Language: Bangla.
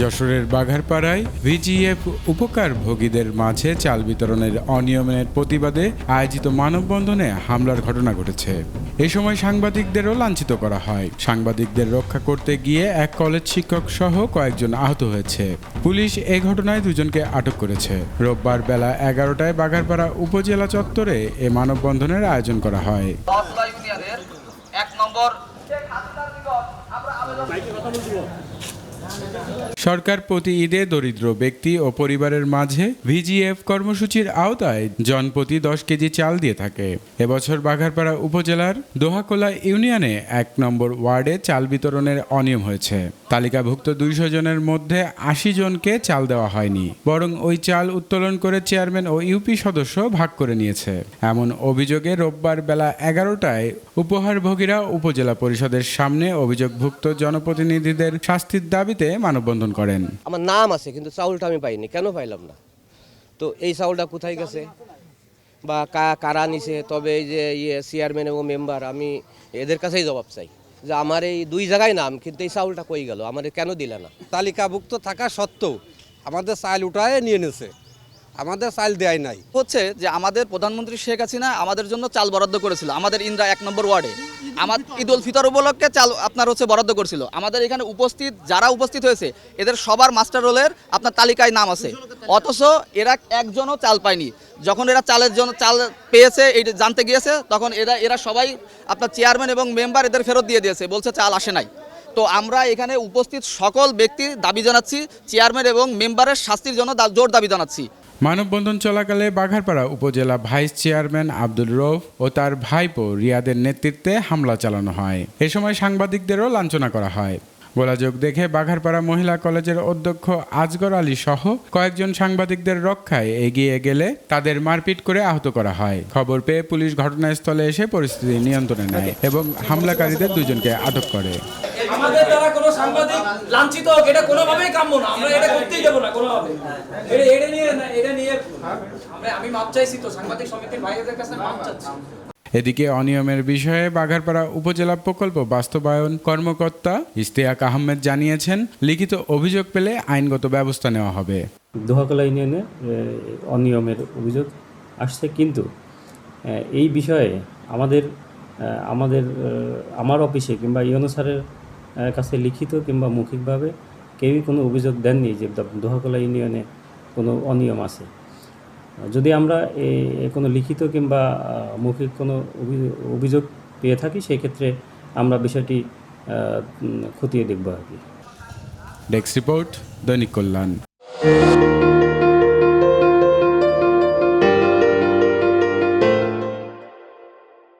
যশোরের বাঘারপাড়ায় ভিজিএফ উপকারভোগীদের মাঝে চাল বিতরণের অনিয়মের প্রতিবাদে আয়োজিত মানববন্ধনে হামলার ঘটনা ঘটেছে। এ সময় সাংবাদিকদেরও লাঞ্ছিত করা হয়। সাংবাদিকদের রক্ষা করতে গিয়ে এক কলেজ শিক্ষক সহ কয়েকজন আহত হয়েছে। পুলিশ এ ঘটনায় দুজনকে আটক করেছে। রোববার বেলা এগারোটায় বাঘারপাড়া উপজেলা চত্বরে এ মানববন্ধনের আয়োজন করা হয়। এক নম্বর। সরকার প্রতি ঈদে দরিদ্র ব্যক্তি ও পরিবারের মাঝে ভিজিএফ কর্মসূচির আওতায় জনপ্রতি দশ কেজি চাল দিয়ে থাকে। এবছর বাঘারপাড়া উপজেলার দোহাকোলা ইউনিয়নে এক নম্বর ওয়ার্ডে চাল বিতরণের অনিয়ম হয়েছে। তালিকাভুক্ত দুইশো জনের মধ্যে আশি জনকে চাল দেওয়া হয়নি, বরং ওই চাল উত্তোলন করে চেয়ারম্যান ও ইউপি সদস্য ভাগ করে নিয়েছে। এমন অভিযোগে রোববার বেলা এগারোটায় উপহারভোগীরা উপজেলা পরিষদের সামনে অভিযোগভুক্ত জনপ্রতিনিধিদের শাস্তির দাবিতে মানববন্ধন করেন। আমার নাম আছে, কিন্তু চাউলটা আমি পাইনি। কেন পাইলাম না? তো এই চাউলটা কোথায় গেছে? বা কারা নিছে? তবে এই যে ইয়ে চেয়ারম্যান এবং মেম্বার, আমি এদের কাছেই জবাব চাই। যে আমার এই দুই জায়গায় নাম, কিন্তু এই চাউলটা কই গেল? আমার কেন দিলে না? তালিকাভুক্ত থাকা সত্ত্বেও আমাদের চাল উঠায় নিয়ে নিয়েছে আমাদের চাল দেয় নাই। হচ্ছে যে আমাদের প্রধানমন্ত্রী শেখ হাসিনা আমাদের জন্য চাল বরাদ্দ করেছিল, আমাদের ইন্দ্রা এক নম্বর ওয়ার্ডে। আমার ঈদ উল ফিতর উপলক্ষে চাল আপনার হচ্ছে বরাদ্দ করেছিল। আমাদের এখানে উপস্থিত, যারা উপস্থিত হয়েছে, এদের সবার মাস্টার রোলের আপনার তালিকায় নাম আছে। অথচ এরা একজনও চাল পায়নি। যখন এরা চালের জন্য চাল পেয়েছে এই জানতে গিয়েছে, তখন এরা এরা সবাই আপনার চেয়ারম্যান এবং মেম্বার এদের ফেরত দিয়ে দিয়েছে, বলছে চাল আসে নাই। তো আমরা এখানে উপস্থিত সকল ব্যক্তির দাবি জানাচ্ছি চেয়ারম্যান এবং মেম্বারের শাস্তির জন্য জোর দাবি জানাচ্ছি। মানববন্ধন চলাকালে বাঘারপাড়া উপজেলা ভাইস চেয়ারম্যান আব্দুল রৌফ ও তার ভাইপো রিয়াদের নেতৃত্বে হামলা চালানো হয়। এ সময় সাংবাদিকদেরও লাঞ্ছনা করা হয়। গোলাযোগ দেখে বাঘারপাড়া মহিলা কলেজের অধ্যক্ষ আজগর আলী সহ কয়েকজন সাংবাদিকদের রক্ষায় এগিয়ে গেলে তাদের মারপিট করে আহত করা হয়। খবর পেয়ে পুলিশ ঘটনাস্থলে এসে পরিস্থিতি নিয়ন্ত্রণে নেয় এবং হামলাকারীদের দুজনকে আটক করে। আমাদের দ্বারা কোনো সাংবাদিক লাঞ্ছিত হোক এটা কোনোভাবেই কাম্য না। আমরা এটা করতেই দেবো না কোনোভাবে। এটা এটা নিয়ে না এটা নিয়ে আমরা আমি মাপ চাইছি তো সাংবাদিক সমিতির ভাইদের কাছে মাপ চাচ্ছি। এদিকে অনিয়মের বিষয়ে বাঘারপাড়া উপজেলা প্রকল্প বাস্তবায়ন কর্মকর্তা ইস্তেয়াক আহমেদ জানিয়েছেন লিখিত অভিযোগ পেলে আইনগত ব্যবস্থা নেওয়া হবে। দোহাকলা ইউনিয়নে অনিয়মের অভিযোগ আসছে কিন্তু এই বিষয়ে আমাদের আমাদের আমার অফিসে কিংবা ইউনো স্যারের এ, কাছে লিখিত কিংবা মৌখিকভাবে কেউই কোনো অভিযোগ দেননি যে দোহাকলা ইউনিয়নে কোনো অনিয়ম আছে। যদি আমরা কোনো লিখিত কিংবা মৌখিক কোনো অভি- অভিযোগ পেয়ে থাকি, সেই ক্ষেত্রে আমরা বিষয়টি খতিয়ে দেখব আর কি। ডেস্ক রিপোর্ট দৈনিক কল্যাণ।